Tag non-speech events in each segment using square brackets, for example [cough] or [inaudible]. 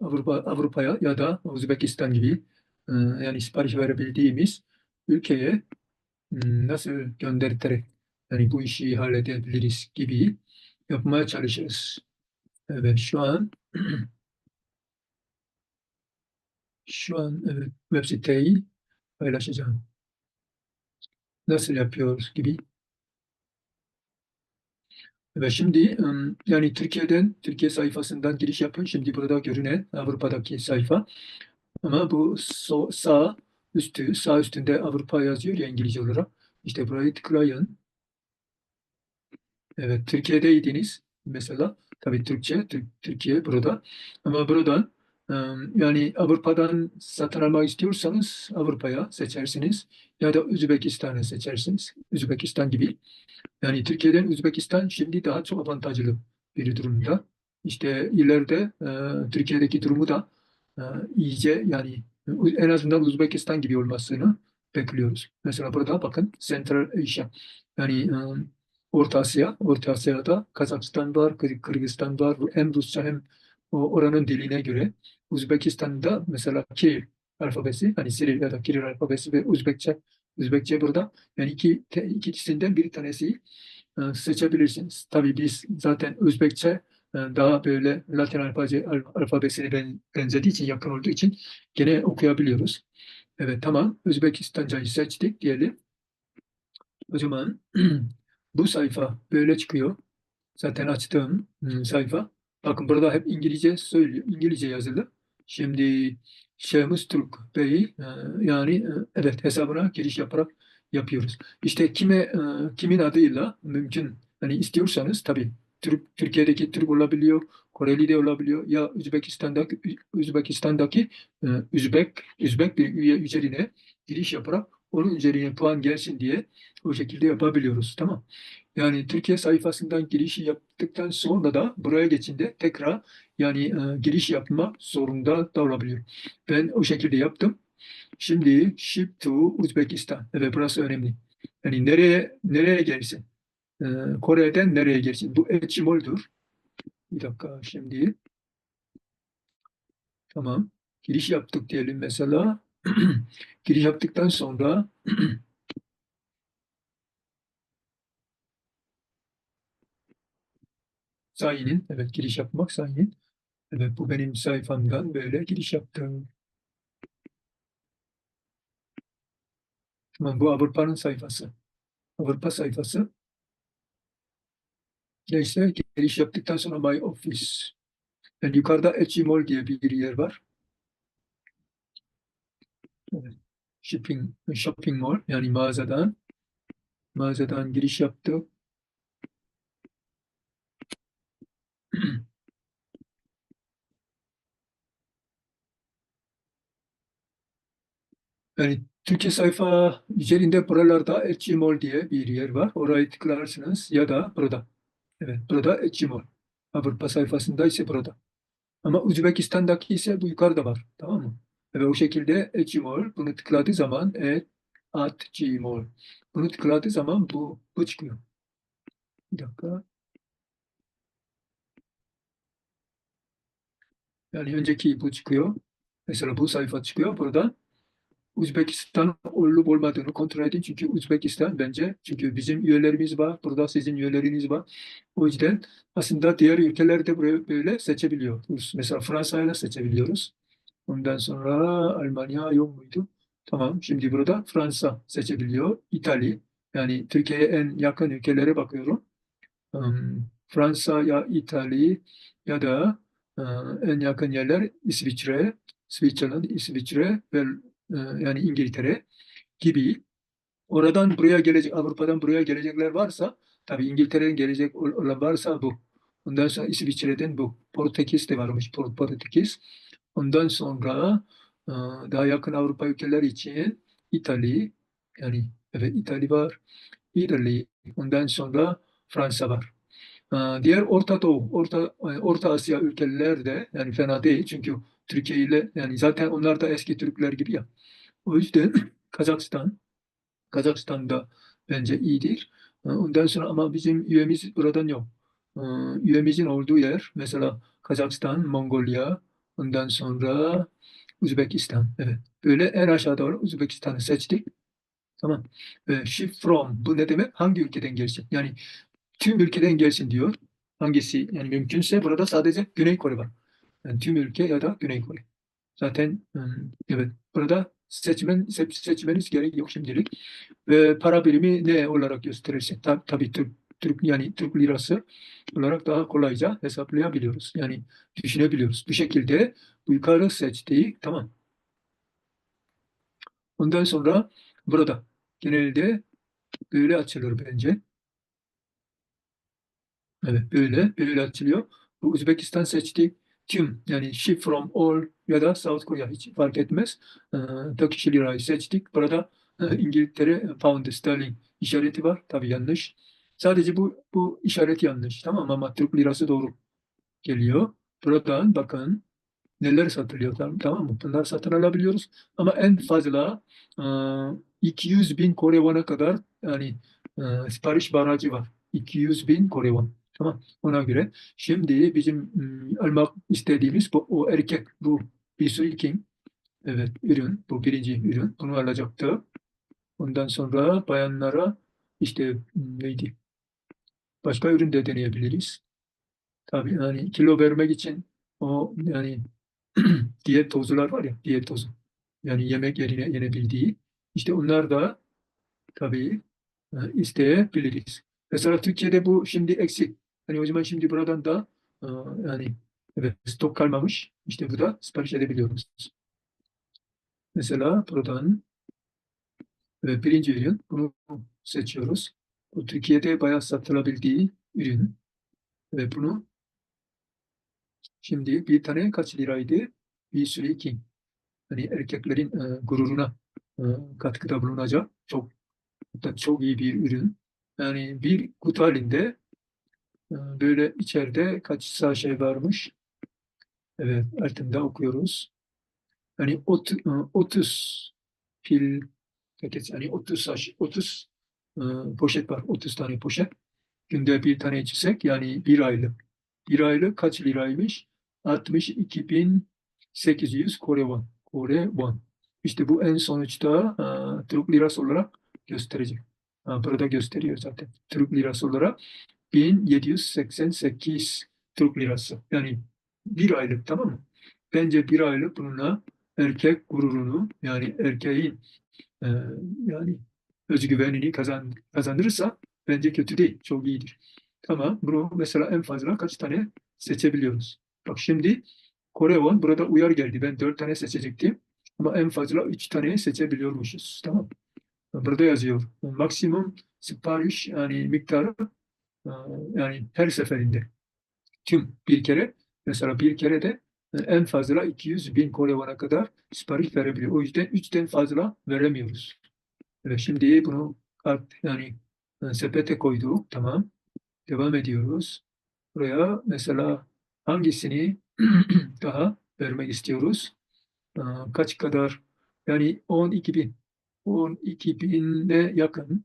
Avrupa Avrupa'ya ya da Uzbekistan gibi e, yani sipariş verebildiğimiz ülkeye m, nasıl gönderterek yani bu işi halledebiliriz gibi yapmaya çalışırız. Evet şu an [clears throat] şu an evet, web siteyi paylaşacağım. Nasıl yapıyoruz gibi. Ve şimdi yani Türkiye'den, Türkiye sayfasından giriş yapın. Şimdi burada görünen Avrupa'daki sayfa. Ama bu so- sağ üstü, sağ üstünde Avrupa yazıyor ya İngilizce olarak. İşte burayı tıklayın. Evet, Türkiye'deydiniz mesela. Tabii Türkçe, Tür- Türkiye burada. Ama buradan yani Avrupa'dan satın almak istiyorsanız Avrupa'ya seçersiniz. Ya da Özbekistan'ı seçersiniz. Özbekistan gibi. Yani Türkiye'den Özbekistan şimdi daha çok avantajlı bir durumda. İşte ileride e, Türkiye'deki durumu da e, iyice yani en azından Özbekistan gibi olmasını bekliyoruz. Mesela burada bakın Central Asia yani e, Orta Asya, Orta Asya'da Kazakistan var, Kır- Kırgızistan var. Hem Rusça hem oranın diline göre. Uzbekistan'da mesela Kiril alfabesi, hani Siril ya da Kiril alfabesi ve Uzbekçe, Uzbekçe burada. Yani iki, ikisinden bir tanesi e, seçebilirsiniz. Tabii biz zaten Özbekçe e, daha böyle Latin alfabe, alfabesine ben, benzediği için, yakın olduğu için gene okuyabiliyoruz. Evet tamam. Özbekistancayı seçtik diyelim. O zaman [clears throat] bu sayfa böyle çıkıyor. Zaten açtığım hmm, sayfa. Bakın burada hep İngilizce söylüyor. İngilizce yazılı. Şimdi Şemus Türk Bey e, yani e, evet hesabına giriş yaparak yapıyoruz. İşte kime e, kimin adıyla mümkün hani istiyorsanız tabii Türk Türkiye'deki Türk olabiliyor, Koreli de olabiliyor ya Özbekistan'daki e, Üzbek Üzbek bir üye üzerine giriş yaparak onun üzerine puan gelsin diye o şekilde yapabiliyoruz. Tamam. Yani Türkiye sayfasından girişi yaptıktan sonra da buraya geçince tekrar yani e, giriş yapmak zorunda da olabiliyor. Ben o şekilde yaptım. Şimdi ship to Uzbekistan. Evet burası önemli. Yani nereye nereye gelsin? E, Kore'den nereye gelsin? Bu Eçimol'dur. Bir dakika şimdi. Tamam. Giriş yaptık diyelim mesela. [clears throat] Giriş yaptıktan sonra [clears throat] sign Evet giriş yapmak sign Evet bu benim sayfamdan böyle giriş yaptım. Tamam bu Avrupa'nın sayfası. Avrupa sayfası. Neyse giriş yaptıktan sonra My Office. Yani yukarıda Mall diye bir yer var. Shipping, shopping mall yani mağazadan mağazadan giriş yaptık. [clears throat] Yani Türkiye sayfa üzerinde buralarda Mall diye bir yer var. Orayı tıklarsınız ya da burada. Evet, burada Mall. Avrupa sayfasında ise burada. Ama Uzbekistan'daki ise bu yukarıda var. Tamam mı? Ve o şekilde Etsy Mall bunu tıkladığı zaman et, at Gmall. Bunu tıkladığı zaman bu, bu çıkıyor. Bir dakika. Yani önceki bu çıkıyor. Mesela bu sayfa çıkıyor. Burada Uzbekistan olup olmadığını kontrol edin. Çünkü Uzbekistan bence çünkü bizim üyelerimiz var. Burada sizin üyeleriniz var. O yüzden aslında diğer ülkelerde böyle, böyle seçebiliyoruz. Mesela Fransa'yı da seçebiliyoruz. Ondan sonra Almanya yok muydu? Tamam. Şimdi burada Fransa seçebiliyor. İtalya. Yani Türkiye'ye en yakın ülkelere bakıyorum. Um, Fransa ya İtalya ya da e, en yakın yerler İsviçre, Switzerland, İsviçre ve e, yani İngiltere gibi. Oradan buraya gelecek, Avrupa'dan buraya gelecekler varsa, tabii İngiltere'den gelecek olan varsa bu. Ondan sonra İsviçre'den bu. Portekiz de varmış, Port- Portekiz. Ondan sonra e, daha yakın Avrupa ülkeleri için İtalya, yani evet İtalya var, İtalya, ondan sonra Fransa var. E, Diğer Orta Doğu, Orta, e, Orta Asya ülkeleri de yani fena değil çünkü Türkiye ile yani zaten onlar da eski Türkler gibi ya. O yüzden [clears throat] Kazakistan, Kazakistan'da bence iyidir. Ondan sonra ama bizim üyemiz buradan yok. Üyemizin olduğu yer mesela Kazakistan, Mongolia, Ondan sonra Uzbekistan. Evet. Böyle en aşağı doğru Uzbekistan'ı seçtik. Tamam. Ve shift from bu ne demek? Hangi ülkeden gelsin? Yani tüm ülkeden gelsin diyor. Hangisi yani mümkünse burada sadece Güney Kore var. Yani tüm ülke ya da Güney Kore. Zaten ım, evet burada seçmen se- seçmeniz gerek yok şimdilik. Ve para birimi ne olarak gösterirse tab tabii Türk, Türk yani Türk lirası olarak daha kolayca hesaplayabiliyoruz. Yani düşünebiliyoruz. Bu şekilde bu yukarı seçtiği tamam. Ondan sonra burada genelde böyle açılır bence. Evet böyle böyle açılıyor. Bu Uzbekistan seçtik. Tüm yani shift from all ya da South Korea hiç fark etmez. Ee, Turkish lirayı seçtik. Burada e, İngiltere pound sterling işareti var. Tabii yanlış. Sadece bu bu işaret yanlış. Tamam ama Türk lirası doğru geliyor. Buradan bakın neler satılıyor tamam, mı? Bunlar satın alabiliyoruz. Ama en fazla e, 200 bin Kore won'a kadar yani e, sipariş barajı var. 200 bin Kore won. Tamam. Ona göre şimdi bizim mm, almak istediğimiz bu o erkek bu bir King. Evet ürün. Bu birinci ürün. Bunu alacaktı. Ondan sonra bayanlara işte mm, neydi? Başka ürün de deneyebiliriz. Tabii yani kilo vermek için o yani [clears throat] diyet tozlar var ya diyet tozu. Yani yemek yerine yenebildiği. İşte onlar da tabii e, isteyebiliriz. Mesela Türkiye'de bu şimdi eksik. Hani o zaman şimdi buradan da e, yani evet stok kalmamış. İşte bu da sipariş edebiliyoruz. Mesela buradan evet, birinci ürün bunu seçiyoruz. Bu Türkiye'de bayağı satılabildiği ürün. Ve bunu şimdi bir tane kaç liraydı? Bir sürü iki. Hani erkeklerin e, gururuna e, katkıda bulunacak çok da çok iyi bir ürün. Yani bir kutu halinde e, böyle içeride kaç şey varmış. Evet, altında okuyoruz. Yani ot, e, 30 pil paket yani 30 saş, 30 e, poşet var. 30 tane poşet. Günde bir tane içsek yani bir aylık. Bir aylık kaç liraymış? 62.800 Kore won. Kore won. İşte bu en sonuçta e, Türk lirası olarak gösterecek. Burada gösteriyor zaten. Türk lirası olarak 1788 Türk lirası. Yani bir aylık tamam mı? Bence bir aylık bununla erkek gururunu yani erkeğin e, yani özgüvenini kazan, kazanırsa bence kötü değil. Çok iyidir. Tamam. Bunu mesela en fazla kaç tane seçebiliyoruz? Bak şimdi Kore won burada uyar geldi. Ben dört tane seçecektim. Ama en fazla üç tane seçebiliyormuşuz. Tamam. Burada yazıyor. Maksimum sipariş yani miktarı e, yani her seferinde tüm bir kere mesela bir kere de e, en fazla 200 bin Kore won'a kadar sipariş verebiliyor. O yüzden üçten fazla veremiyoruz. Şimdi bunu kart yani e, sepete koyduk. Tamam. Devam ediyoruz. Buraya mesela hangisini [clears throat] daha vermek istiyoruz? Kaç kadar? Yani 12 bin. 12 bine yakın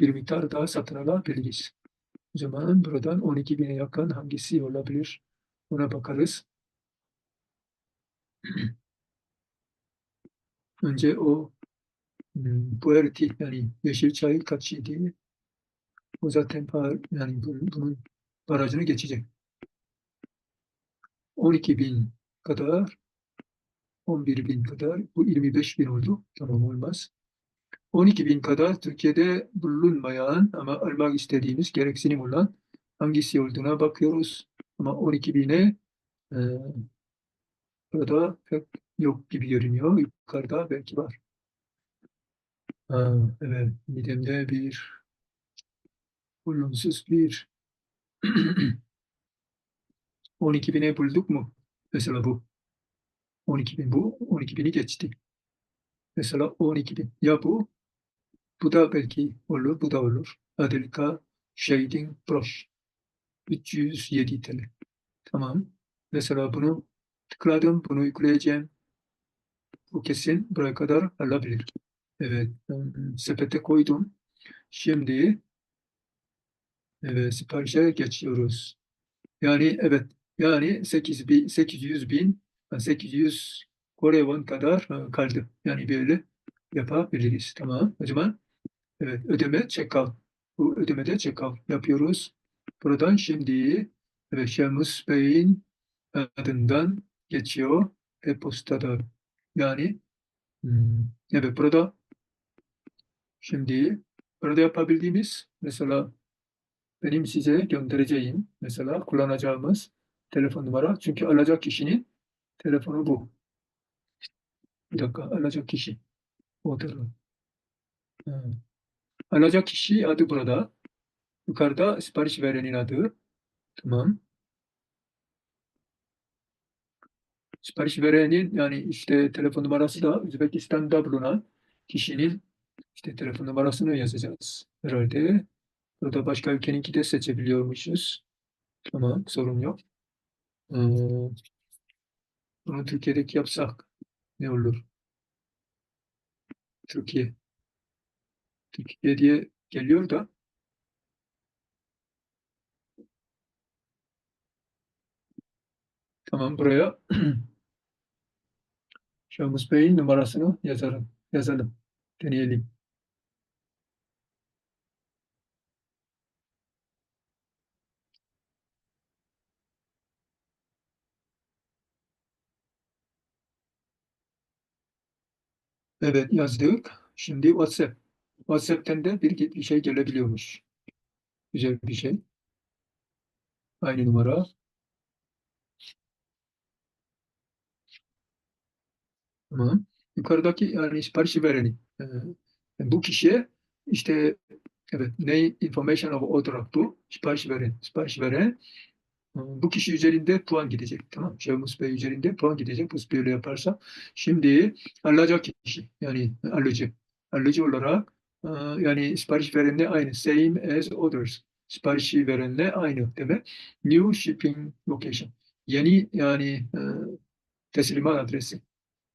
bir miktar daha satın alabiliriz. O zaman buradan 12 bine yakın hangisi olabilir? Ona bakarız. [clears throat] Önce o hmm, puerti yani yeşil çay kaç idi? O zaten yani bunun barajını geçecek. 12 bin kadar 11 bin kadar bu 25 bin oldu. Tamam olmaz. 12 bin kadar Türkiye'de bulunmayan ama almak istediğimiz gereksinim olan hangisi olduğuna bakıyoruz. Ama 12 bine e, burada pek yok gibi görünüyor. Yukarıda belki var. Ha, evet, midemde bir olumsuz bir [clears throat] 12 bine bulduk mu? Mesela bu. 12 bin bu. 12 bini geçti. Mesela 12 bin. Ya bu bu da belki olur, bu da olur. Adelika Shading Brush. 307 TL. Tamam. Mesela bunu tıkladım, bunu yükleyeceğim. Bu kesin buraya kadar alabilir. Evet, sepete koydum. Şimdi evet, siparişe geçiyoruz. Yani evet, yani 8 bin, 800 bin 800 Kore won kadar kaldı. Yani böyle yapabiliriz. Tamam. O zaman evet ödeme check-out. Bu ödemede check-out yapıyoruz. Buradan şimdi evet Şemus Bey'in adından geçiyor. E-postada. Yani hmm, evet burada şimdi burada yapabildiğimiz mesela benim size göndereceğim mesela kullanacağımız telefon numara. Çünkü alacak kişinin telefonu bu. Bir dakika alacak kişi. Odur. Ha. Alacak kişi adı burada. Yukarıda sipariş verenin adı. Tamam. Sipariş verenin yani işte telefon numarası da Özbekistan'da bulunan kişinin işte telefon numarasını yazacağız herhalde. Burada başka ülkeninki de seçebiliyormuşuz. Tamam, sorun yok. Ee, bunu Türkiye'deki yapsak ne olur? Türkiye. Türkiye diye geliyor da tamam buraya [clears throat] Şahmus Bey'in numarasını yazarım. Yazalım. Deneyelim. Evet yazdık. Şimdi WhatsApp. WhatsApp'ten de bir, bir şey gelebiliyormuş. Güzel bir şey. Aynı numara. Tamam. Yukarıdaki yani siparişi vereni. Ee, bu kişiye işte evet ne information of order bu sipariş veren. Sipariş veren bu kişi üzerinde puan gidecek. Tamam. Şevmus Bey üzerinde puan gidecek. Bu böyle yaparsa. Şimdi alacak kişi yani alıcı. Alıcı olarak e, yani sipariş verenle aynı. Same as others. Siparişi verenle aynı demek. New shipping location. Yeni yani e, teslimat adresi.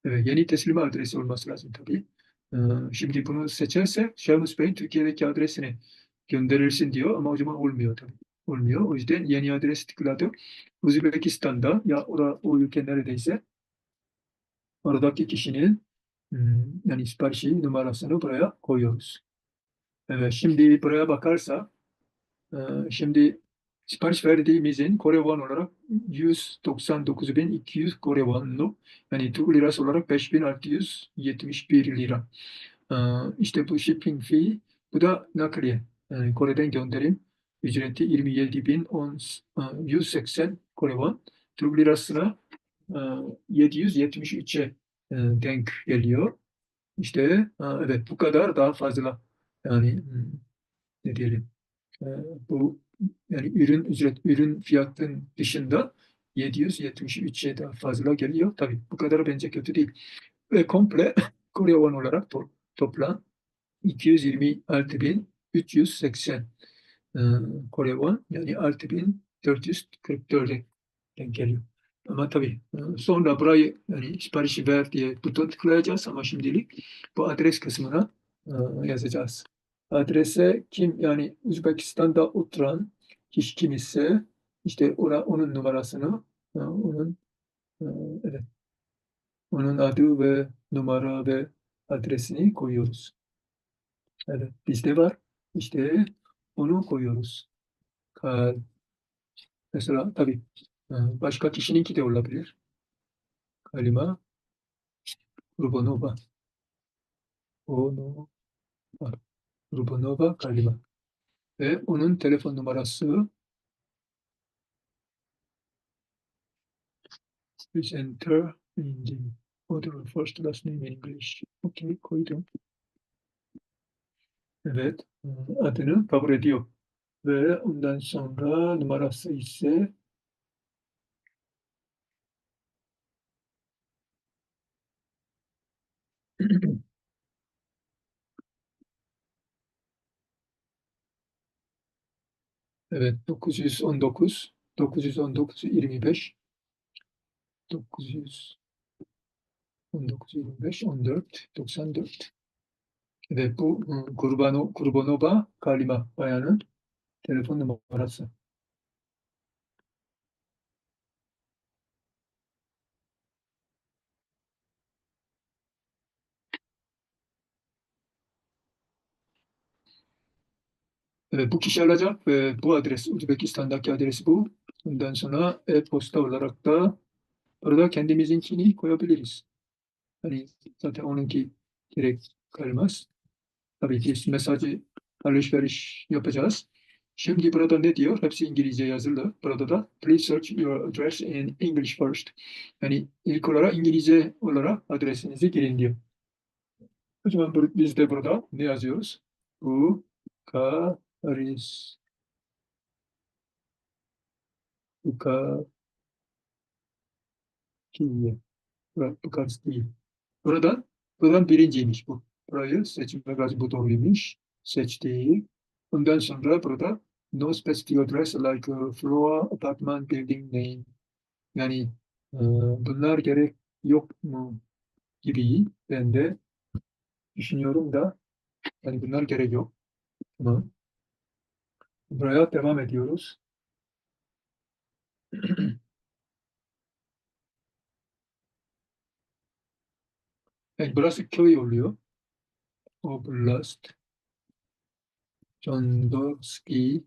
Evet, yeni teslimat adresi olması lazım tabii. E, şimdi bunu seçersek Şevmus Bey'in Türkiye'deki adresini gönderirsin diyor ama o zaman olmuyor tabii olmuyor. O yüzden yeni adres tıkladım. Uzbekistan'da ya o da o ülke neredeyse oradaki kişinin hmm, yani siparişi numarasını buraya koyuyoruz. Evet, şimdi buraya bakarsa e, şimdi sipariş verdiğimizin Kore won olarak 199.200 Kore wonlu yani Türk lirası olarak 5671 lira. E, işte bu shipping fee bu da nakliye. Yani Kore'den gönderim ücreti 27.180 Kore won. Türk lirasına 773'e e, denk geliyor. İşte evet bu kadar daha fazla yani ne diyelim e, bu yani ürün ücret ürün fiyatın dışında 773'e daha fazla geliyor. Tabii bu kadar bence kötü değil. Ve komple [laughs] Kore won olarak to toplam 226.380 e, Kore won yani 6444'e denk geliyor. Ama tabii e, sonra burayı yani siparişi ver diye buton tıklayacağız ama şimdilik bu adres kısmına e, yazacağız. Adrese kim yani Uzbekistan'da oturan kişi kim ise işte ona, onun numarasını onun evet onun adı ve numara ve adresini koyuyoruz. Evet bizde var. İşte onu koyuyoruz. Ee, mesela tabii e, başka kişininki de olabilir. Kalima Rubonova. Onova. Rubonova kalima. Ve onun telefon numarası Please enter in the order of first last name in English. Okay, koydum. Evet, adını kabul ediyor. Ve ondan sonra numarası ise [clears throat] Evet 919 919 25 919 25 14 94 ve bu Gurbano, Gurbanova Kalima bayanın telefon numarası. Evet, bu kişi alacak ve bu adres, Uzbekistan'daki adres bu. Ondan sonra e-posta olarak da orada kendimizinkini koyabiliriz. Hani zaten onunki direkt kalmaz. Tabii ki mesajı alışveriş yapacağız. Şimdi burada ne diyor? Hepsi İngilizce yazılı. Burada da please search your address in English first. Yani ilk olarak İngilizce olarak adresinizi girin diyor. O zaman biz de burada ne yazıyoruz? Bu Bukaris. Bura- Bukaris değil. Buradan, buradan birinciymiş bu. Burayı seçime karşı bu doğruymuş. Seçtik. Ondan sonra burada no specific address like uh, floor, apartment, building name. Yani e, bunlar gerek yok mu gibi ben de düşünüyorum da yani bunlar gerek yok. Tamam. Buraya devam ediyoruz. [clears throat] Evet, burası köy oluyor. Oblast, Jondorski,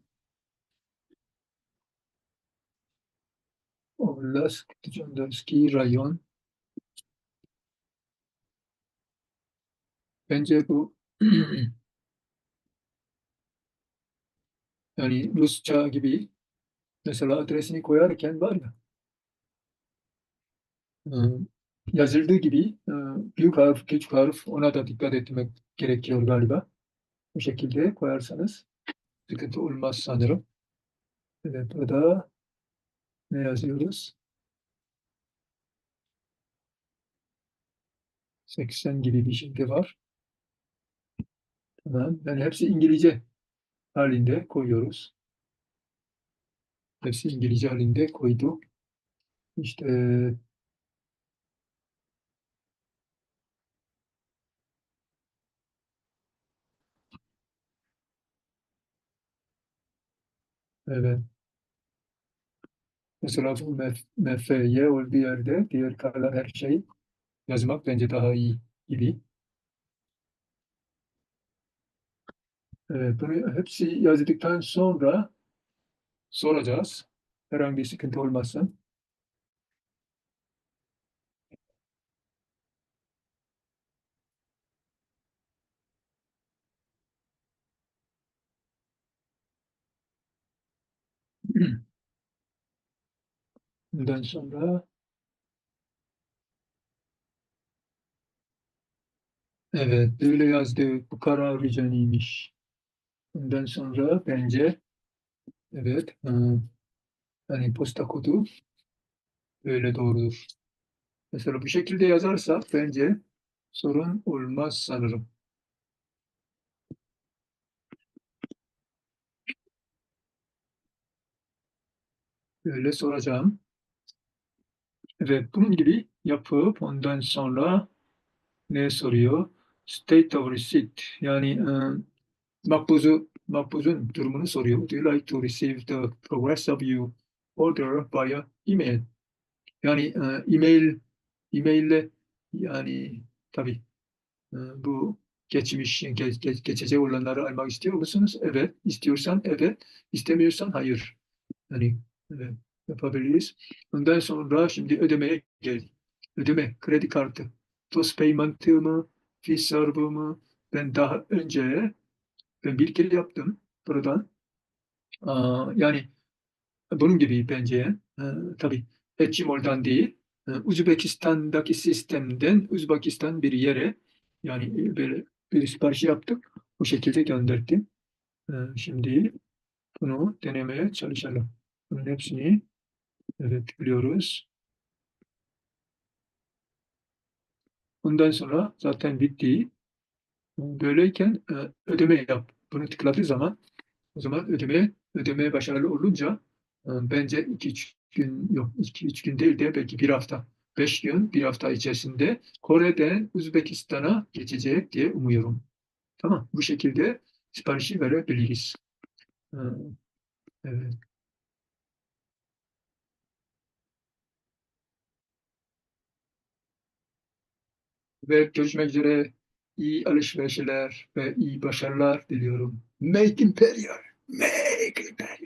Oblast, Jondorski rayon. Bence bu yani [clears throat] Rusça gibi. Mesela adresini koyarken var ya. E, yazıldığı gibi e, büyük harf, küçük harf ona da dikkat etmek gerekiyor galiba. Bu şekilde koyarsanız sıkıntı olmaz sanırım. Evet, burada ne yazıyoruz? 80 gibi bir şey var. Tamam. Yani hepsi İngilizce halinde koyuyoruz. Hepsi İngilizce halinde koyduk. İşte evet. Mesela bu mef- mef'ye olduğu yerde diğer kalan her şey yazmak bence daha iyi gibi. Evet, bunu hepsi yazdıktan sonra soracağız. Herhangi bir sıkıntı olmazsa. Ondan sonra evet böyle yazdı. Bu karar ricaniymiş. Ondan sonra bence evet hani posta kodu böyle doğrudur. Mesela bu şekilde yazarsak bence sorun olmaz sanırım. Böyle soracağım. Evet, bunun gibi yapıp ondan sonra ne soruyor? State of receipt yani e, makbuzu, makbuzun durumunu soruyor. Do you like to receive the progress of your order via email? Yani e, email emaille yani tabii e, bu geçmiş geç, geç, geçecek olanları almak istiyor musunuz? Evet. İstiyorsan evet. İstemiyorsan hayır. Yani evet, yapabiliriz. Ondan sonra şimdi ödemeye geldik. Ödeme, kredi kartı. TOS payment'ı mı, Fiserv mı? Ben daha önce ben bir kere yaptım buradan. Yani bunun gibi bence e, tabii Etçimol'dan değil, e, Uzbekistan'daki sistemden Uzbekistan bir yere yani böyle bir sipariş yaptık. Bu şekilde gönderdim. E, şimdi bunu denemeye çalışalım. Bunun hepsini evet biliyoruz. Ondan sonra zaten bitti. Böyleyken e, ödeme yap. Bunu tıkladığı zaman o zaman ödeme ödeme başarılı olunca e, bence iki üç gün yok iki üç gün değil de belki bir hafta beş gün bir hafta içerisinde Kore'den Uzbekistan'a geçecek diye umuyorum. Tamam bu şekilde siparişi verebiliriz. E, Evet. Ve görüşmek üzere. İyi alışverişler ve iyi başarılar diliyorum. Make Imperial. Make better.